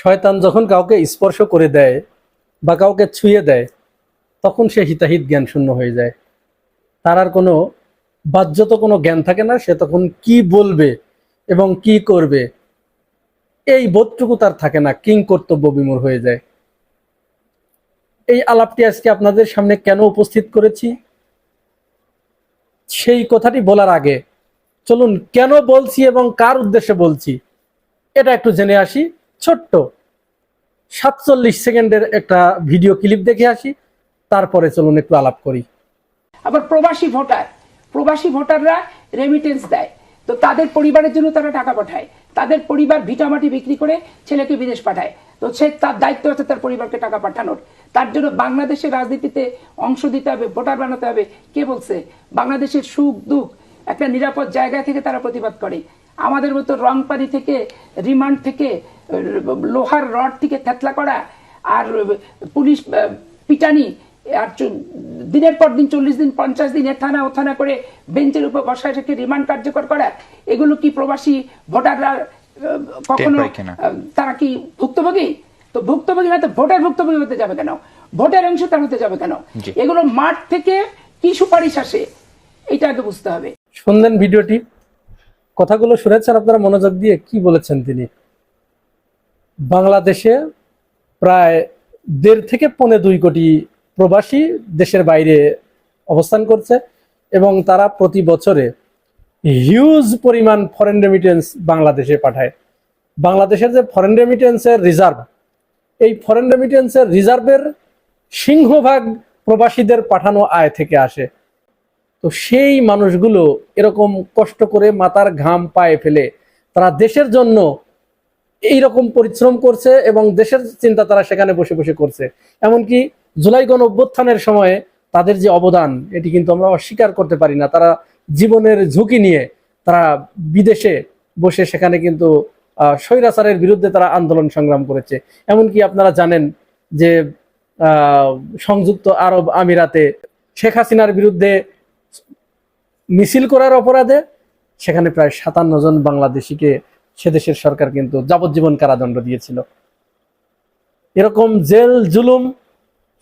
শয়তান যখন কাউকে স্পর্শ করে দেয় বা কাউকে ছুঁয়ে দেয়, তখন সে হিতাহিত জ্ঞান শূন্য হয়ে যায়। তার আর কোনো বাহ্যত কোনো জ্ঞান থাকে না, সে তখন কি বলবে এবং কি করবে, এই বোধটুকু তার থাকে না, কিং কর্তব্য বিমূর হয়ে যায়। এই আলাপটি আজকে আপনাদের সামনে কেন উপস্থিত করেছি? সেই কথাটি বলার আগে চলুন কেন বলছি এবং কার উদ্দেশ্যে বলছি, এটা একটু জেনে আসি। ছোট্ট সাতচল্লিশ সেকেন্ডের একটা ভিডিও ক্লিপ দেখে আসি, তারপরে চলুন একটু আলাপ করি। আবার প্রবাসী ভোটার, প্রবাসী ভোটাররা রেমিটেন্স দেয়। তো তাদের পরিবারের জন্য তারা টাকা পাঠায়। তাদের পরিবার ভিটামাটি বিক্রি করে ছেলেকে বিদেশ পাঠায়। তো সে তার দায়িত্ব আছে তার পরিবারকে টাকা পাঠানোর। তার জন্য বাংলাদেশের রাজনীতিতে অংশ দিতে হবে, ভোটার বানাতে হবে। কে বলছে? বাংলাদেশের সুখ দুঃখ একটা নিরাপদ জায়গা থেকে তারা প্রতিবাদ করে। আমাদের মতো রংপানি থেকে রিমান্ড থেকে লোহার রড থেকে থেতলা করা আর পুলিশ পিটানি আর দিনের পর দিন চল্লিশ দিন পঞ্চাশ দিনের থানা ও থানা করে বেঞ্চের উপর বসায় রেখে রিমান্ড কার্যকর করা এগুলো কি প্রবাসী ভোটাররা কখনো? তারা কি ভুক্তভোগী? তো ভুক্তভোগী না তো ভোটার ভুক্তভোগী হতে যাবে কেন? ভোটের অংশ তার হতে যাবে কেন? এগুলো মাঠ থেকে কি সুপারিশ আসে? এটা আগে বুঝতে হবে। শুনলেন ভিডিওটি? কথাগুলো শুনেছেন আপনারা, মনোযোগ দিয়ে কি বলেছেন তিনি? বাংলাদেশে প্রায় দেড় থেকে পৌনে দুই কোটি প্রবাসী দেশের বাইরে অবস্থান করছে এবং তারা প্রতি বছরে হিউজ পরিমাণ ফরেন রেমিটেন্স বাংলাদেশে পাঠায়। বাংলাদেশের যে ফরেন রেমিটেন্সের রিজার্ভ এই ফরেন রেমিটেন্সের রিজার্ভের সিংহভাগ প্রবাসীদের পাঠানো আয় থেকে আসে। তো সেই মানুষগুলো এরকম কষ্ট করে মাথার ঘাম পায়ে ফেলে, তারা দেশের জন্য এই রকম পরিশ্রম করছে এবং দেশের চিন্তা তারা সেখানে বসে বসে করছে। এমনকি জুলাই গণ অভ্যুত্থানের সময়ে তাদের যে অবদান, এটি কিন্তু আমরা অস্বীকার করতে পারি না। তারা জীবনের ঝুঁকি নিয়ে তারা বিদেশে বসে সেখানে কিন্তু স্বৈরাচারের বিরুদ্ধে তারা আন্দোলন সংগ্রাম করেছে। এমনকি আপনারা জানেন যে সংযুক্ত আরব আমিরাতে শেখ হাসিনার বিরুদ্ধে মিছিল করার অপরাধে সেখানে প্রায় সাতান্ন জন বাংলাদেশিকে সেদেশের সরকার কিন্তু যাবজ্জীবন কারাদণ্ড দিয়েছিল। এরকম জেল, জুলুম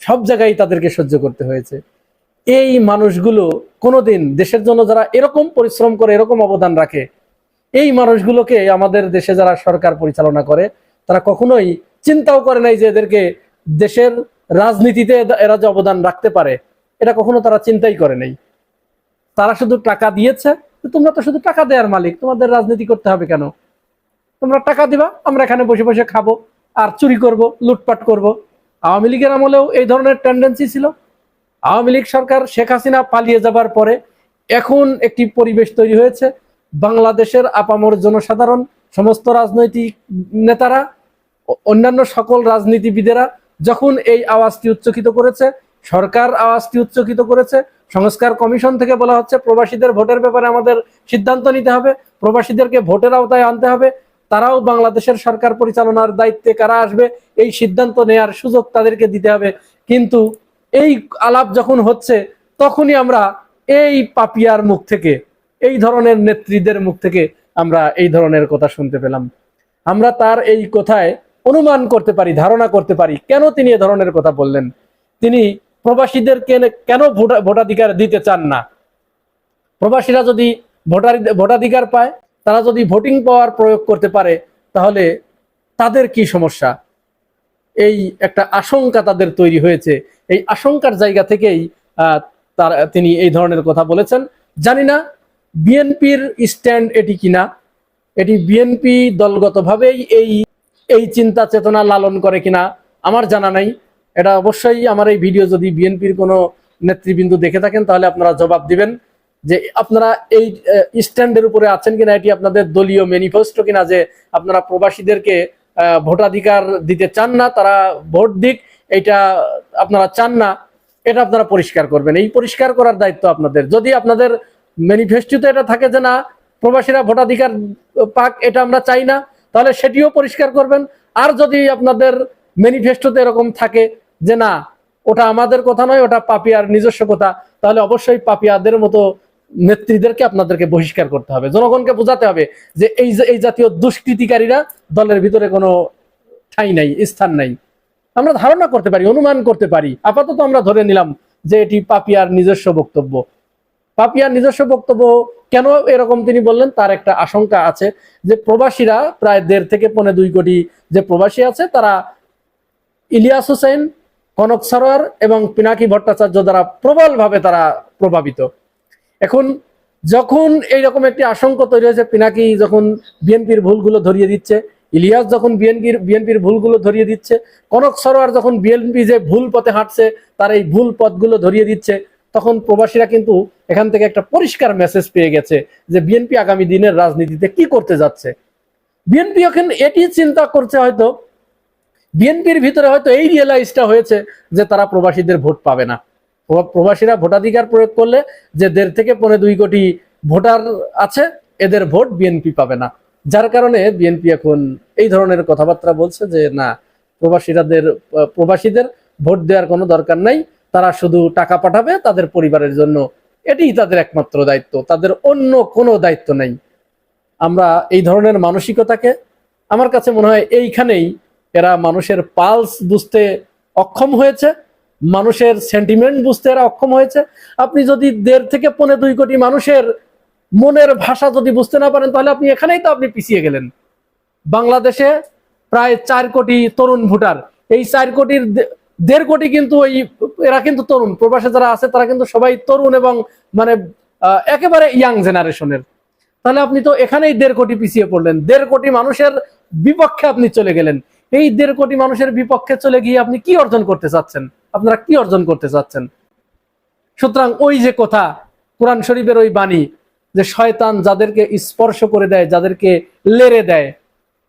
সব জায়গায় তাদেরকে সহ্য করতে হয়েছে। এই মানুষগুলো কোনোদিন দেশের জন্য যারা এরকম পরিশ্রম করে, এরকম অবদান রাখে, এই মানুষগুলোকে আমাদের দেশে যারা সরকার পরিচালনা করে, তারা কখনোই চিন্তাও করে নাই যে এদেরকে দেশের রাজনীতিতে এরা যে অবদান রাখতে পারে, এটা কখনো তারা চিন্তাই করে নাই। তারা শুধু টাকা দিয়েছে তোমরা তো শুধু টাকা দেওয়ার মালিক, তোমাদের রাজনীতি করতে হবে কেন? তোমরা টাকা দিবা, আমরা এখানে বসে বসে খাব আর চুরি করব, লুটপাট করব। আওয়ামী লীগের আমলেও এই ধরনের টেন্ডেন্সি ছিল। আওয়ামী লীগ সরকার শেখ হাসিনা পালিয়ে যাবার পরে এখন একটি পরিবেশ তৈরি হয়েছে। বাংলাদেশের আপামর জনসাধারণ, সমস্ত রাজনৈতিক নেতারা অন্যান্য সকল রাজনীতিবিদেরা যখন এই আওয়াজটি উচ্চকিত করেছে, সরকার আওয়াজটি উচ্চকিত করেছে সংস্কার কমিশন থেকে বলা হচ্ছে প্রবাসীদের ভোটের ব্যাপারে আমাদের সিদ্ধান্ত নিতে হবে। প্রবাসীদেরকে ভোটের আওতায় আনতে হবে। তারাও বাংলাদেশের সরকার পরিচালনার দায়িত্বে কারা আসবে, এই সিদ্ধান্ত নেয়ার সুযোগ তাদেরকে দিতে হবে। কিন্তু এই আলাপ যখন হচ্ছে, তখনই আমরা এই পাপিয়ার মুখ থেকে, এই ধরনের নেত্রীদের মুখ থেকে আমরা এই ধরনের কথা শুনতে পেলাম। আমরা তার এই কথায় অনুমান করতে পারি, ধারণা করতে পারি। কেন তিনি এ ধরনের কথা বললেন? তিনি প্রবাসীদের কেন ভোটা- ভোটাধিকার দিতে চান না? প্রবাসীরা যদি ভোটার ভোটাধিকার পায়, তারা যদি ভোটিং পাওয়ার প্রয়োগ করতে পারে, তাহলে তাদের কি সমস্যা? এই একটা আশঙ্কা তাদের তৈরি হয়েছে। এই আশঙ্কার জায়গা থেকেই তার তিনি এই ধরনের কথা বলেছেন। জানি না বিএনপির স্ট্যান্ড এটি কিনা। এটি বিএনপি দলগতভাবেই এই এই চিন্তা চেতনা লালন করে কিনা। আমার জানা নাই। এটা অবশ্যই আমার এই ভিডিও যদি বিএনপির কোনো নেতৃবৃন্দ দেখে থাকেন, তাহলে আপনারা জবাব দিবেন যে আপনারা এই স্ট্যান্ডের উপরে আছেন কিনা, এটি আপনাদের দলীয় ম্যানিফেস্টো কিনা, যে আপনারা প্রবাসীদেরকে ভোটাধিকার দিতে চান না, তারা ভোট দিক, এটা আপনারা চান না, এটা আপনারা পরিষ্কার করবেন। এই পরিষ্কার করার দায়িত্ব আপনাদের। যদি আপনাদের ম্যানিফেস্টোতে এটা থাকে যে না, প্রবাসীরা ভোটাধিকার পাক, এটা আমরা চাই না, তাহলে সেটিও পরিষ্কার করবেন। আর যদি আপনাদের ম্যানিফেস্টোতে এরকম থাকে যে না, ওটা আমাদের কথা নয়, ওটা পাপিয়ার নিজস্ব কথা, তাহলে অবশ্যই পাপিয়াদের মতো নেত্রীদেরকে আপনাদেরকে বহিষ্কার করতে হবে। জনগণকে বোঝাতে হবে যে এই যে, এই জাতীয় দুষ্কৃতিকারীরা দলের ভিতরে কোনো ঠাঁই নাই, স্থান নাই। আমরা ধারণা করতে পারি, অনুমান করতে পারি। আপাতত আমরা ধরে নিলাম যে এটি পাপিয়ার নিজস্ব বক্তব্য। পাপিয়ার নিজস্ব বক্তব্য কেন এরকম তিনি বললেন, তার একটা আশঙ্কা আছে যে প্রবাসীরা প্রায় দেড় থেকে পৌনে দুই কোটি যে প্রবাসী আছে, তারা ইলিয়াস হোসেন কনক সরোয়ার এবং পিনাকি ভট্টাচার্য দ্বারা প্রবলভাবে তারা প্রভাবিত। এখন যখন এইরকম একটি আশঙ্কা তৈরি হয়েছে, পিনাকি যখন বিএনপির ভুলগুলো ধরিয়ে দিচ্ছে, ইলিয়াস যখন বিএনপির বিএনপির ভুলগুলো ধরিয়ে দিচ্ছে, কনক সরোয়ার যখন বিএনপি যে ভুল পথে হাঁটছে, তার এই ভুল পথগুলো ধরিয়ে দিচ্ছে, তখন প্রবাসীরা কিন্তু এখান থেকে একটা পরিষ্কার মেসেজ পেয়ে গেছে যে বিএনপি আগামী দিনের রাজনীতিতে কি করতে যাচ্ছে। বিএনপি এখন এটি চিন্তা করছে হয়তো বিএনপির ভিতরে হয়তো এই রিয়েলাইজটা হয়েছে যে তারা প্রবাসীদের ভোট পাবে না। প্রবাসীরা ভোটাধিকার প্রয়োগ করলে যে দেড় থেকে পৌনে দুই কোটি ভোটার আছে, এদের ভোট বিএনপি পাবে না। যার কারণে বিএনপি এখন এই ধরনের কথাবার্তা বলছে যে, না, প্রবাসীরাদের, প্রবাসীদের ভোট দেওয়ার কোনো দরকার নাই। তারা শুধু টাকা পাঠাবে, তাদের পরিবারের জন্য। এটিই তাদের একমাত্র দায়িত্ব। তাদের অন্য কোনো দায়িত্ব নেই। আমরা এই ধরনের মানসিকতাকে, আমার কাছে মনে হয় এইখানেই এরা মানুষের পালস বুঝতে অক্ষম হয়েছে, মানুষের সেন্টিমেন্ট বুঝতে এরা অক্ষম হয়েছে। আপনি যদি দেড় থেকে পৌনে দুই কোটি মানুষের মনের ভাষা যদি বুঝতে না পারেন, তাহলে আপনি এখানেই তো আপনি পিছিয়ে গেলেন। বাংলাদেশে প্রায় চার কোটি তরুণ ভোটার। এই চার কোটির দেড় কোটি কিন্তু ওই এরা কিন্তু তরুণ। প্রবাসে যারা আছে, তারা কিন্তু সবাই তরুণ এবং মানে একেবারে ইয়াং জেনারেশনের তাহলে আপনি তো এখানেই দেড় কোটি পিছিয়ে পড়লেন। দেড় কোটি মানুষের বিপক্ষে আপনি চলে গেলেন। এই দেড় কোটি মানুষের বিপক্ষে চলে গিয়ে আপনি কি অর্জন করতে চাচ্ছেন? আপনারা কি অর্জন করতে চাচ্ছেন? সুতরাং ওই যে কথা, কোরআন শরীফের ওই বাণী যে শয়তান যাদেরকে স্পর্শ করে দেয়, যাদেরকে লেরে দেয়,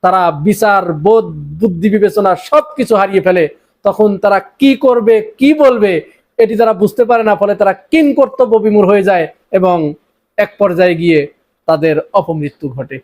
তারা বিচার, বোধ, বুদ্ধি বিবেচনা সবকিছু হারিয়ে ফেলে, তখন তারা কি করবে, কি বলবে, এটি তারা বুঝতে পারে না, ফলে তারা কিন কর্তব্য বিমূর হয়ে যায় এবং এক পর্যায়ে গিয়ে তাদের অপমৃত্যু ঘটে।